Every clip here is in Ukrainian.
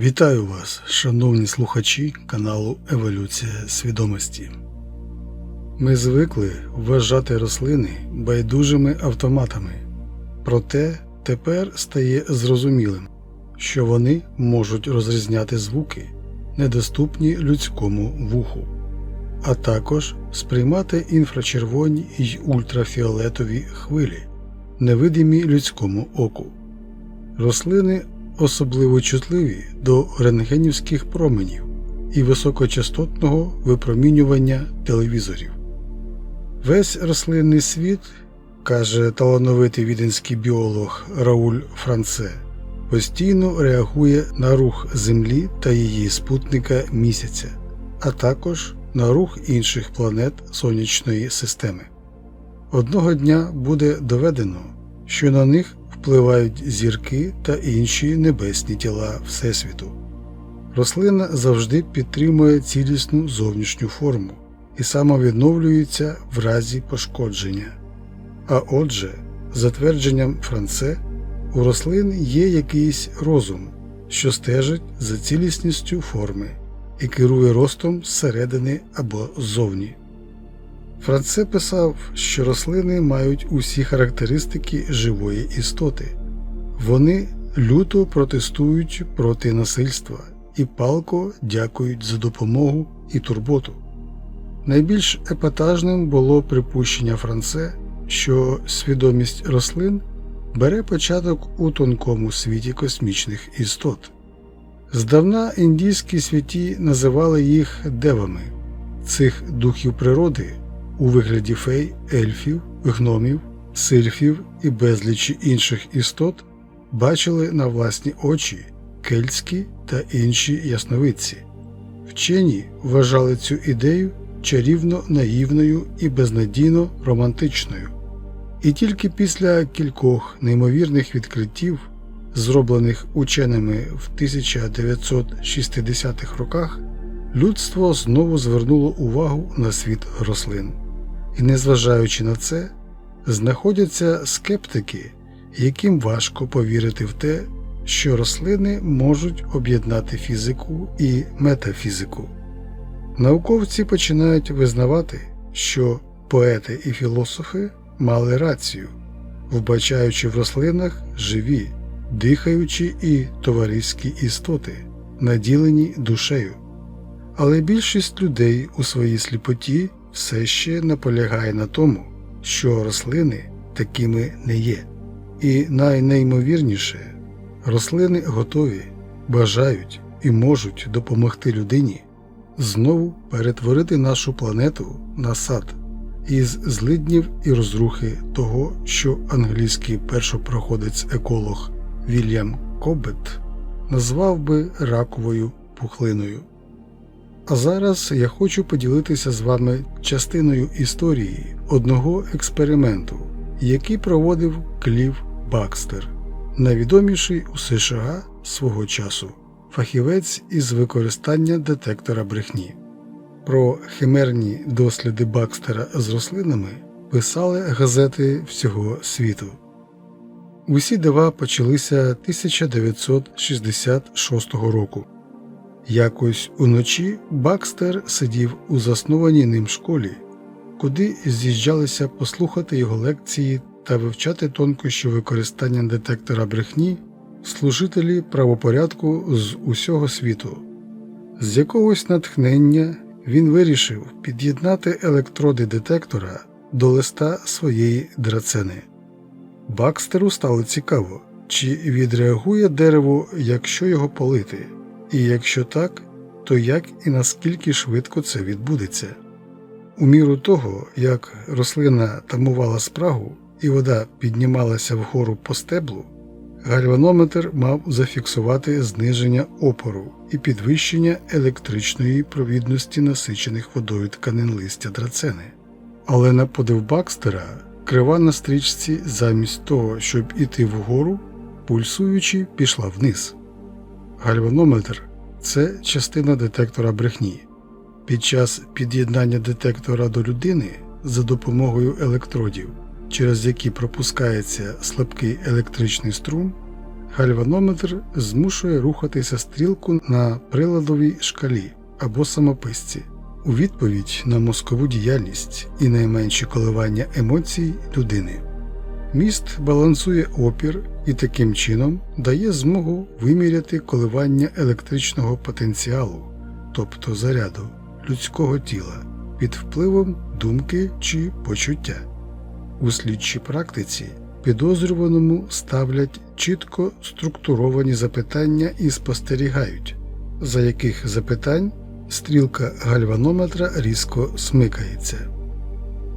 Вітаю вас, шановні слухачі каналу Еволюція свідомості. Ми звикли вважати рослини байдужими автоматами, проте тепер стає зрозумілим, що вони можуть розрізняти звуки, недоступні людському вуху, а також сприймати інфрачервоні й ультрафіолетові хвилі, невидимі людському оку. Рослини особливо чутливі до рентгенівських променів і високочастотного випромінювання телевізорів. Весь рослинний світ, каже талановитий віденський біолог Рауль Франце, постійно реагує на рух Землі та її спутника місяця, а також на рух інших планет сонячної системи. Одного дня буде доведено, що на них впливають зірки та інші небесні тіла Всесвіту. Рослина завжди підтримує цілісну зовнішню форму і самовідновлюється в разі пошкодження. А отже, за твердженням Франце, у рослин є якийсь розум, що стежить за цілісністю форми і керує ростом зсередини або ззовні. Франце писав, що рослини мають усі характеристики живої істоти. Вони люто протестують проти насильства і палко дякують за допомогу і турботу. Найбільш епатажним було припущення Франце, що свідомість рослин бере початок у тонкому світі космічних істот. Здавна індійські святі називали їх девами, цих духів природи у вигляді фей, ельфів, гномів, сильфів і безлічі інших істот бачили на власні очі кельтські та інші ясновидці. Вчені вважали цю ідею чарівно наївною і безнадійно романтичною. І тільки після кількох неймовірних відкриттів, зроблених ученими в 1960-х роках, людство знову звернуло увагу на світ рослин. І незважаючи на це, знаходяться скептики, яким важко повірити в те, що рослини можуть об'єднати фізику і метафізику. Науковці починають визнавати, що поети і філософи мали рацію, вбачаючи в рослинах живі, дихаючі і товариські істоти, наділені душею. Але більшість людей у своїй сліпоті все ще наполягає на тому, що рослини такими не є. І найнеймовірніше, рослини готові, бажають і можуть допомогти людині знову перетворити нашу планету на сад із злиднів і розрухи того, що англійський першопроходець-еколог Вільям Кобет назвав би раковою пухлиною. А зараз я хочу поділитися з вами частиною історії одного експерименту, який проводив Клів Бакстер, найвідоміший у США свого часу фахівець із використання детектора брехні. Про химерні досліди Бакстера з рослинами писали газети всього світу. Усі дива почалися 1966 року. Якось уночі Бакстер сидів у заснованій ним школі, куди з'їжджалися послухати його лекції та вивчати тонкощі використання детектора брехні служителі правопорядку з усього світу. З якогось натхнення він вирішив під'єднати електроди детектора до листа своєї драцени. Бакстеру стало цікаво, чи відреагує дерево, якщо його полити, і якщо так, то як і наскільки швидко це відбудеться. У міру того, як рослина тамувала спрагу і вода піднімалася вгору по стеблу, гальванометр мав зафіксувати зниження опору і підвищення електричної провідності насичених водою тканин листя драцени. Але на подив Бакстера крива на стрічці замість того, щоб іти вгору, пульсуючи, пішла вниз. Гальванометр це частина детектора брехні. Під час під'єднання детектора до людини за допомогою електродів через які пропускається слабкий електричний струм, Гальванометр змушує рухатися стрілку на приладовій шкалі або самописці у відповідь на мозкову діяльність і найменші коливання емоцій людини. Міст балансує опір і таким чином дає змогу виміряти коливання електричного потенціалу, тобто заряду людського тіла під впливом думки чи почуття. У слідчій практиці підозрюваному ставлять чітко структуровані запитання і спостерігають, за яких запитань стрілка гальванометра різко смикається.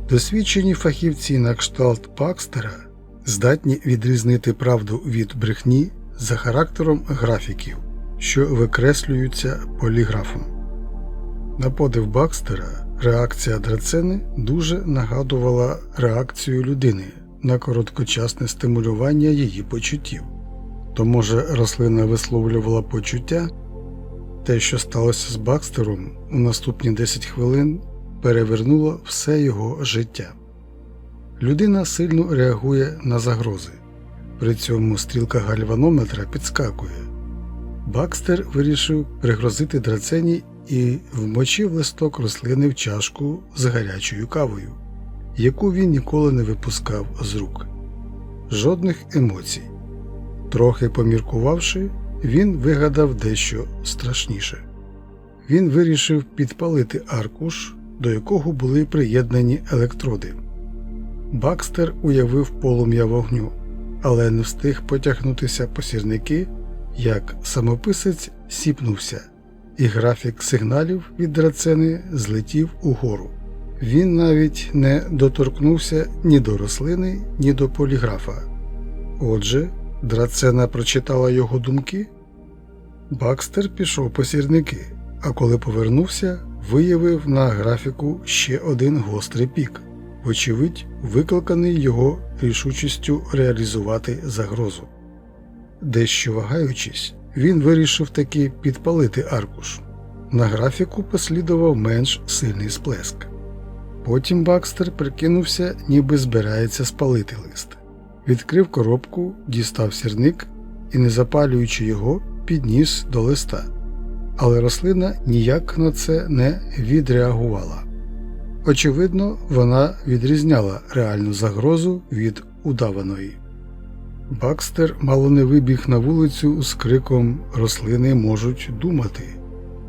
Досвідчені фахівці на кшталт Пакстера здатні відрізнити правду від брехні за характером графіків, що викреслюються поліграфом. На подив Бакстера реакція драцени дуже нагадувала реакцію людини на короткочасне стимулювання її почуттів. То, може, рослина висловлювала почуття, те, що сталося з Бакстером у наступні 10 хвилин, перевернуло все його життя. Людина сильно реагує на загрози, при цьому стрілка гальванометра підскакує. Бакстер вирішив пригрозити драцені і вмочив листок рослини в чашку з гарячою кавою, яку він ніколи не випускав з рук. Жодних емоцій. Трохи поміркувавши, він вигадав дещо страшніше. Він вирішив підпалити аркуш, до якого були приєднані електроди. Бакстер уявив полум'я вогню, але не встиг потягнутися по сірники, як самописець сіпнувся, і графік сигналів від драцени злетів угору. Він навіть не доторкнувся ні до рослини, ні до поліграфа. Отже, драцена прочитала його думки. Бакстер пішов по сірники, а коли повернувся, виявив на графіку ще один гострий пік, вочевидь, викликаний його рішучістю реалізувати загрозу. Дещо вагаючись, він вирішив таки підпалити аркуш. На графіку послідував менш сильний сплеск. Потім Бакстер прикинувся, ніби збирається спалити лист. Відкрив коробку, дістав сірник і, не запалюючи його, підніс до листа. Але рослина ніяк на це не відреагувала. Очевидно, вона відрізняла реальну загрозу від удаваної. Бакстер мало не вибіг на вулицю з криком Рослини можуть думати.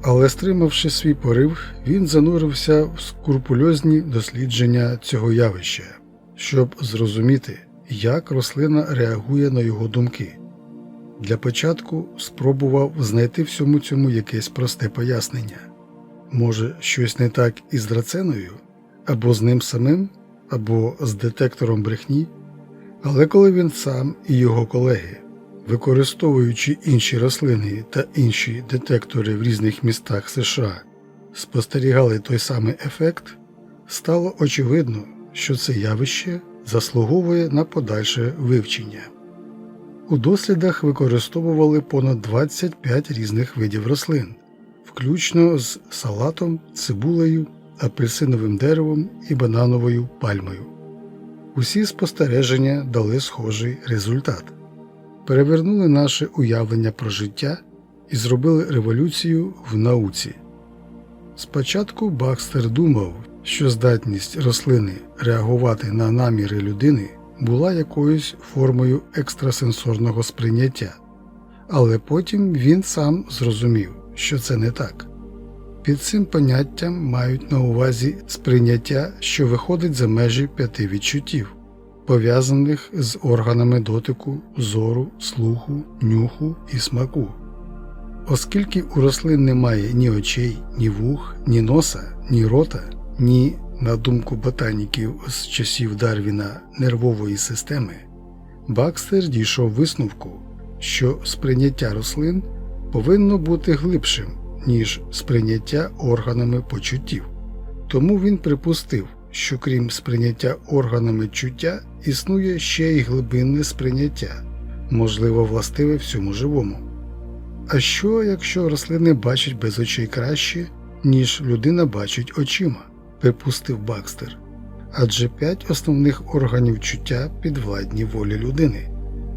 Але, стримавши свій порив, він занурився в скрупульозні дослідження цього явища, щоб зрозуміти, як рослина реагує на його думки. Для початку спробував знайти всьому цьому якесь просте пояснення може, щось не так із драценою, або з ним самим, або з детектором брехні. Але коли він сам і його колеги, використовуючи інші рослини та інші детектори в різних містах США, спостерігали той самий ефект, стало очевидно, що це явище заслуговує на подальше вивчення. У дослідах використовували понад 25 різних видів рослин, включно з салатом, цибулею, апельсиновим деревом і банановою пальмою. Усі спостереження дали схожий результат, перевернули наше уявлення про життя і зробили революцію в науці. Спочатку Бакстер думав, що здатність рослини реагувати на наміри людини була якоюсь формою екстрасенсорного сприйняття, але потім він сам зрозумів, що це не так. Під цим поняттям мають на увазі сприйняття, що виходить за межі п'яти відчуттів, пов'язаних з органами дотику, зору, слуху, нюху і смаку. Оскільки у рослин немає ні очей, ні вух, ні носа, ні рота, ні, на думку ботаніків з часів Дарвіна нервової системи, Бакстер дійшов висновку, що сприйняття рослин повинно бути глибшим ніж сприйняття органами почуттів. Тому він припустив, що крім сприйняття органами чуття існує ще й глибинне сприйняття, можливо, властиве всьому живому. А що, якщо рослини бачать без очей краще, ніж людина бачить очима, припустив Бакстер. Адже п'ять основних органів чуття підвладні волі людини.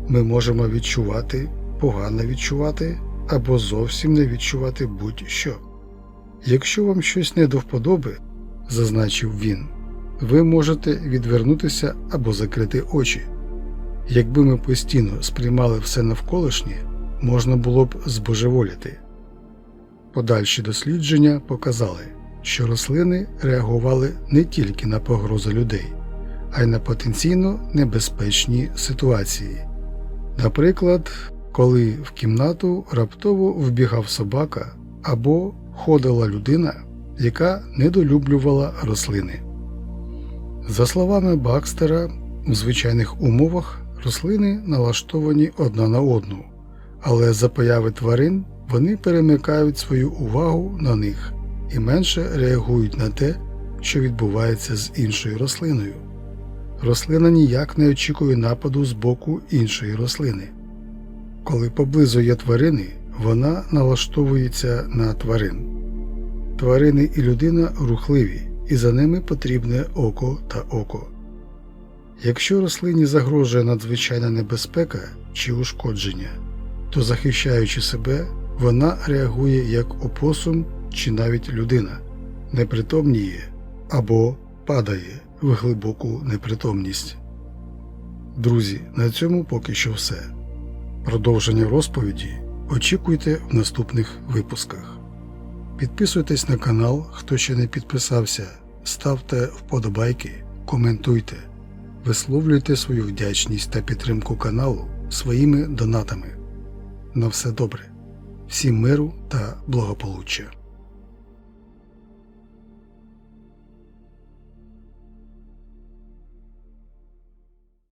Ми можемо відчувати, погано відчувати або зовсім не відчувати будь-що. Якщо вам щось не до вподоби, зазначив він, ви можете відвернутися або закрити очі. Якби ми постійно сприймали все навколишнє, можна було б збожеволіти. Подальші дослідження показали, що рослини реагували не тільки на погрози людей, а й на потенційно небезпечні ситуації. Наприклад, коли в кімнату раптово вбігав собака або ходила людина, яка недолюблювала рослини. За словами Бакстера, у звичайних умовах рослини налаштовані одна на одну, але за появи тварин вони перемикають свою увагу на них і менше реагують на те, що відбувається з іншою рослиною. Рослина ніяк не очікує нападу з боку іншої рослини. Коли поблизу є тварини, вона налаштовується на тварин. Тварини і людина рухливі, і за ними потрібне око та око. Якщо рослині загрожує надзвичайна небезпека чи ушкодження, то захищаючи себе, вона реагує як опосум чи навіть людина, непритомніє або падає в глибоку непритомність. Друзі, на цьому поки що все. Продовження розповіді очікуйте в наступних випусках. Підписуйтесь на канал, хто ще не підписався, ставте вподобайки, коментуйте, висловлюйте свою вдячність та підтримку каналу своїми донатами. На все добре, всім миру та благополуччя!